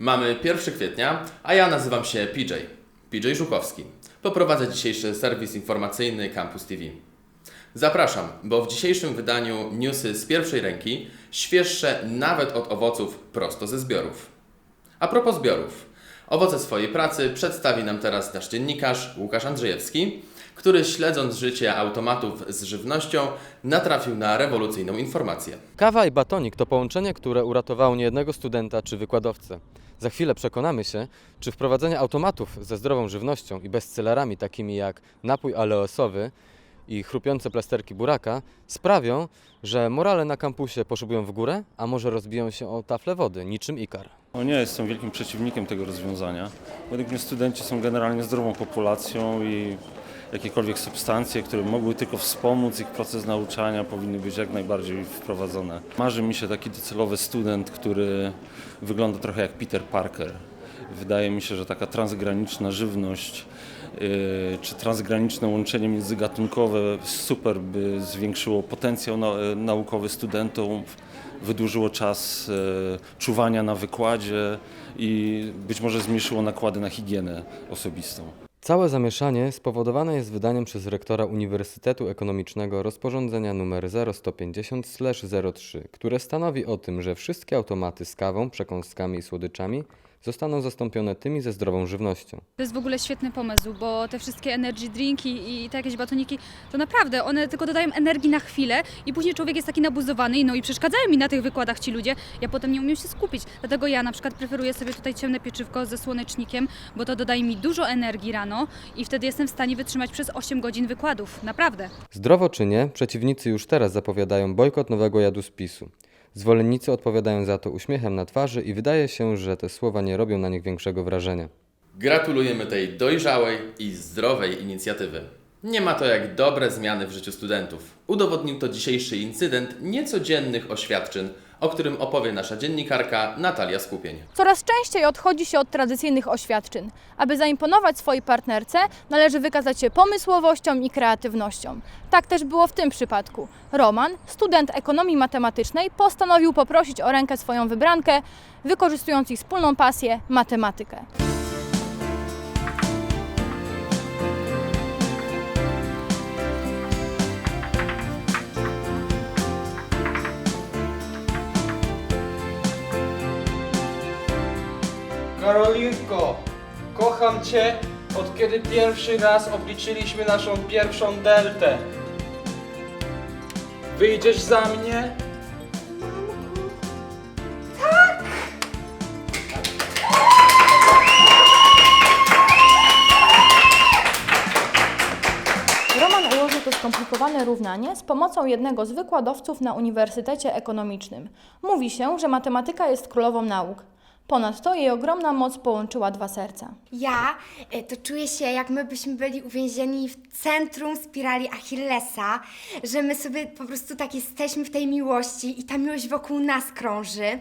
Mamy 1 kwietnia, a ja nazywam się PJ. PJ Żukowski. Poprowadzę dzisiejszy serwis informacyjny Campus TV. Zapraszam, bo w dzisiejszym wydaniu newsy z pierwszej ręki, świeższe nawet od owoców prosto ze zbiorów. A propos zbiorów. Owoce swojej pracy przedstawi nam teraz nasz dziennikarz Łukasz Andrzejewski, który śledząc życie automatów z żywnością natrafił na rewolucyjną informację. Kawa i batonik to połączenie, które uratowało niejednego studenta czy wykładowcę. Za chwilę przekonamy się, czy wprowadzenie automatów ze zdrową żywnością i bestsellerami takimi jak napój aleosowy i chrupiące plasterki buraka sprawią, że morale na kampusie poszybują w górę, a może rozbiją się o tafle wody, niczym ikar. No nie jestem wielkim przeciwnikiem tego rozwiązania. Według mnie studenci są generalnie zdrową populacją i jakiekolwiek substancje, które mogły tylko wspomóc ich proces nauczania, powinny być jak najbardziej wprowadzone. Marzy mi się taki docelowy student, który wygląda trochę jak Peter Parker. Wydaje mi się, że taka transgraniczna żywność yy, czy transgraniczne łączenie międzygatunkowe super by zwiększyło potencjał nau- naukowy studentów, wydłużyło czas e, czuwania na wykładzie i być może zmniejszyło nakłady na higienę osobistą. Całe zamieszanie spowodowane jest wydaniem przez rektora Uniwersytetu Ekonomicznego rozporządzenia nr 0150-03, które stanowi o tym, że wszystkie automaty z kawą, przekąskami i słodyczami zostaną zastąpione tymi ze zdrową żywnością. To jest w ogóle świetny pomysł, bo te wszystkie energy drinki i te jakieś batoniki, to naprawdę one tylko dodają energii na chwilę i później człowiek jest taki nabuzowany no i przeszkadzają mi na tych wykładach ci ludzie. Ja potem nie umiem się skupić. Dlatego ja na przykład preferuję sobie tutaj ciemne pieczywko ze słonecznikiem, bo to dodaje mi dużo energii rano i wtedy jestem w stanie wytrzymać przez 8 godzin wykładów. Naprawdę. Zdrowo czy nie, przeciwnicy już teraz zapowiadają bojkot nowego jadu z PiSu. Zwolennicy odpowiadają za to uśmiechem na twarzy i wydaje się, że te słowa nie robią na nich większego wrażenia. Gratulujemy tej dojrzałej i zdrowej inicjatywy. Nie ma to jak dobre zmiany w życiu studentów. Udowodnił to dzisiejszy incydent niecodziennych oświadczyn, o którym opowie nasza dziennikarka Natalia Skupień. Coraz częściej odchodzi się od tradycyjnych oświadczyn. Aby zaimponować swojej partnerce, należy wykazać się pomysłowością i kreatywnością. Tak też było w tym przypadku. Roman, student ekonomii matematycznej, postanowił poprosić o rękę swoją wybrankę, wykorzystując ich wspólną pasję matematykę. Karolinko, kocham Cię od kiedy pierwszy raz obliczyliśmy naszą pierwszą deltę. Wyjdziesz za mnie? Roman ułożył to skomplikowane równanie z pomocą jednego z wykładowców na Uniwersytecie Ekonomicznym. Mówi się, że matematyka jest królową nauk. Ponadto jej ogromna moc połączyła dwa serca. Ja e, to czuję się, jak my byśmy byli uwięzieni w centrum spirali Achillesa, że my sobie po prostu tak jesteśmy w tej miłości i ta miłość wokół nas krąży.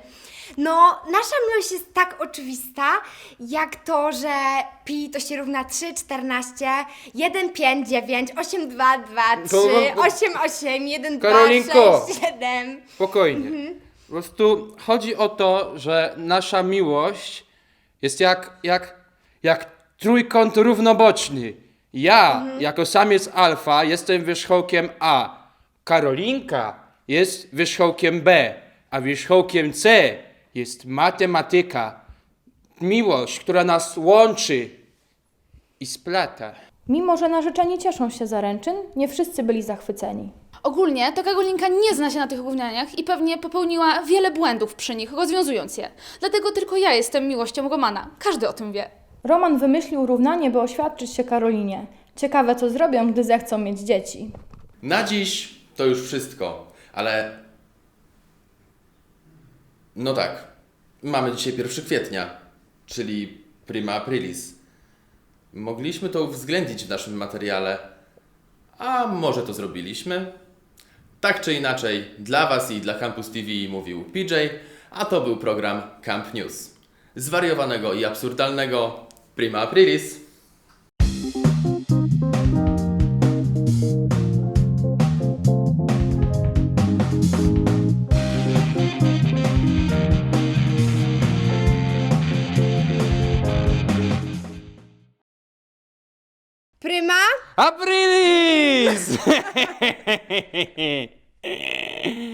No, nasza miłość jest tak oczywista, jak to, że pi to się równa 3, 14, 1, 5, 9, 8, 2, 2, 3, No, no, no. 8, 8, 1, 2, Karolinko! 6, 7. Spokojnie. Po prostu chodzi o to, że nasza miłość jest jak, jak, jak trójkąt równoboczny. Ja, jako samiec alfa, jestem wierzchołkiem A. Karolinka jest wierzchołkiem B, a wierzchołkiem C jest matematyka. Miłość, która nas łączy i splata. Mimo, że narzeczeni cieszą się zaręczyn, nie wszyscy byli zachwyceni. Ogólnie to Karolinka nie zna się na tych równaniach i pewnie popełniła wiele błędów przy nich, rozwiązując je. Dlatego tylko ja jestem miłością Romana. Każdy o tym wie. Roman wymyślił równanie, by oświadczyć się Karolinie. Ciekawe, co zrobią, gdy zechcą mieć dzieci. Na dziś to już wszystko, ale. No tak, mamy dzisiaj 1 kwietnia, czyli prima aprilis. Mogliśmy to uwzględnić w naszym materiale, a może to zrobiliśmy? Tak czy inaczej, dla Was i dla Campus TV mówił PJ, a to był program Camp News. Zwariowanego i absurdalnego Prima Aprilis. Prima. ¡Aprilis!